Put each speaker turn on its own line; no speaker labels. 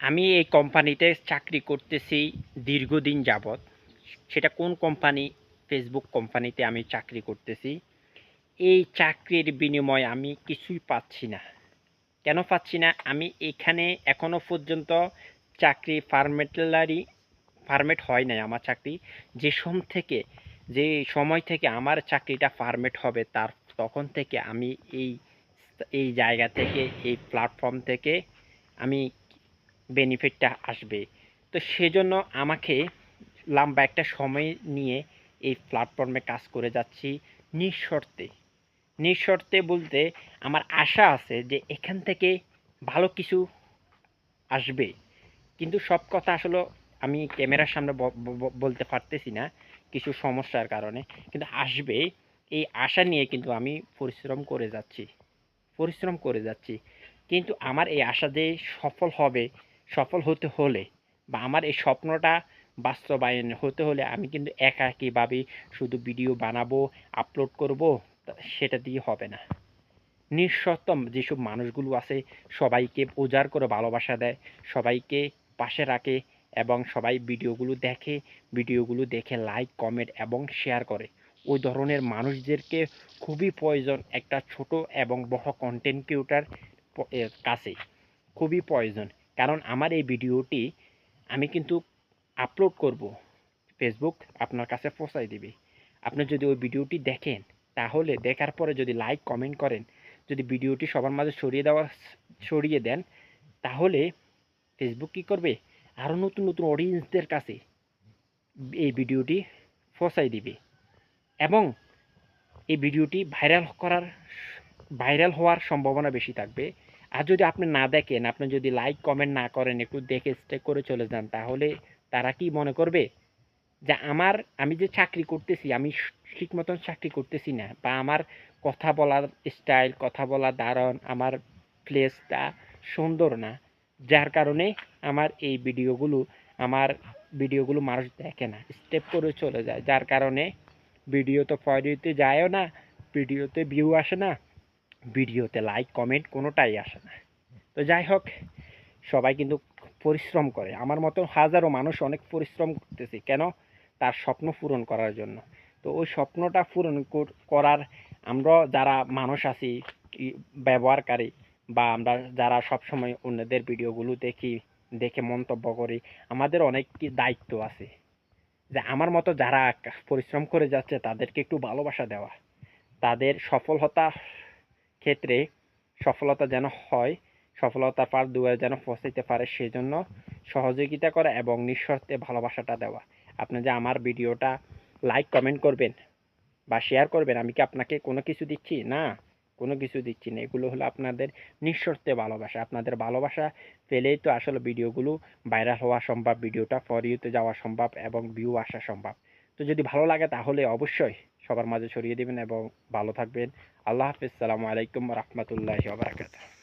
আমি এই কোম্পানিতে চাকরি করতেছি দীর্ঘদিন যাবৎ। সেটা কোন কোম্পানি ফেসবুক কোম্পানিতে আমি চাকরি করতেছি। এই চাকরির বিনিময়ে আমি কিছুই পাচ্ছি না। কেন পাচ্ছি না? আমি এখানে এখনও পর্যন্ত চাকরি ফার্মেটলারি ফার্মেট হয় নাই আমার চাকরি। যে সোম থেকে, যে সময় থেকে আমার চাকরিটা ফার্মেট হবে, তার তখন থেকে আমি এই এই জায়গা থেকে, এই প্ল্যাটফর্ম থেকে আমি বেনিফিটটা আসবে। তো সেজন্য আমাকে লম্বা একটা সময় নিয়ে এই প্ল্যাটফর্মে কাজ করে যাচ্ছি নিঃশর্তে। নিঃশর্তে বলতে আমার আশা আছে যে এখান থেকে ভালো কিছু আসবে। কিন্তু সব কথা আসলে আমি ক্যামেরার সামনে বলতে পারতেছি না কিছু সমস্যার কারণে। কিন্তু আসবে, এই আশা নিয়ে কিন্তু আমি পরিশ্রম করে যাচ্ছি। পরিশ্রম করে যাচ্ছি। কিন্তু আমার এই আশা যে সফল হবে সফল হতে হলে বা আমার এই স্বপ্নটা বাস্তবায়ন হতে হলে আমি কিন্তু একাকীভাবে শুধু ভিডিও বানাবো আপলোড করব সেটা দিয়ে হবে না। নিঃসত্তম যেসব মানুষগুলো আছে, সবাইকে উজাড় করে ভালোবাসা দেয়, সবাইকে পাশে রাখে এবং সবাই ভিডিওগুলো দেখে ভিডিওগুলো দেখে লাইক কমেন্ট এবং শেয়ার করে। ওই ধরনের মানুষদেরকে খুবই প্রয়োজন একটা ছোট এবং বড় কন্টেন্ট ক্রিয়েটার কাছে। খুবই প্রয়োজন। কারণ আমার এই ভিডিওটি আমি কিন্তু আপলোড করব। ফেসবুক আপনার কাছে পৌঁছাই দিবে। আপনি যদি ওই ভিডিওটি দেখেন, তাহলে দেখার পরে যদি লাইক কমেন্ট করেন, যদি ভিডিওটি সবার মাঝে সরিয়ে দেওয়া সরিয়ে দেন, তাহলে ফেসবুক কী করবে? আরও নতুন নতুন অডিয়েন্সদের কাছে এই ভিডিওটি পৌঁছাই দিবে। এবং এই ভিডিওটি ভাইরাল করার ভাইরাল হওয়ার সম্ভাবনা বেশি থাকবে। আর যদি আপনি না দেখেন, আপনি যদি লাইক কমেন্ট না করেন, একটু দেখে স্টেক করে চলে যান, তাহলে তারা কি মনে করবে? যে আমার, আমি যে চাকরি করতেছি, আমি ঠিক মতন চাকরি করতেছি না বা আমার কথা বলার স্টাইল কথা বলার ধারণ, আমার প্লেসটা সুন্দর না। যার কারণে আমার এই ভিডিওগুলো আমার ভিডিওগুলো মানুষ দেখে না স্টেপ করে চলে যায়। যার কারণে ভিডিও তো ফয়রিতে যায়ও না ভিডিওতে ভিউ আসে না। ভিডিওতে লাইক কমেন্ট কোনোটাই আসে না। তো যাই হোক, সবাই কিন্তু পরিশ্রম করে। আমার মতো হাজারো মানুষ অনেক পরিশ্রম করতেছে, কেন? তার স্বপ্ন পূরণ করার জন্য। তো ওই স্বপ্নটা পূরণ করার আমরা যারা মানুষ আছি ব্যবহারকারী, বা আমরা যারা সবসময় অন্যদের ভিডিওগুলো দেখি, দেখে মন্তব্য করি, আমাদের অনেক দায়িত্ব আছে। যে আমার মতো যারা পরিশ্রম করে যাচ্ছে, তাদেরকে একটু ভালোবাসা দেওয়া। তাদের সফলতা ক্ষেত্রে সফলতা যেন হয়, সফলতা পার দুয়ারে যেন পৌঁছাইতে পারে সেজন্য সহযোগিতা করা এবং নিঃশর্তে ভালোবাসাটা দেওয়া। আপনি যে আমার ভিডিওটা লাইক কমেন্ট করবেন বা শেয়ার করবেন, আমি কি আপনাকে কোনো কিছু দিচ্ছি? না, কোনো কিছু দিচ্ছি না। এগুলো হলো আপনাদের নিঃশর্তে ভালোবাসা। আপনাদের ভালোবাসা পেলেই তো আসলে ভিডিওগুলো ভাইরাল হওয়া সম্ভব, ভিডিওটা ফর ইউতে যাওয়া সম্ভব এবং ভিউ আসা সম্ভব। তো যদি ভালো লাগে তাহলে অবশ্যই সবার মাঝে ছড়িয়ে দেবেন এবং ভালো থাকবেন। আল্লাহ হাফিজ। সালামু আলাইকুম রহমতুল্লাহ ওবরাকাতুহ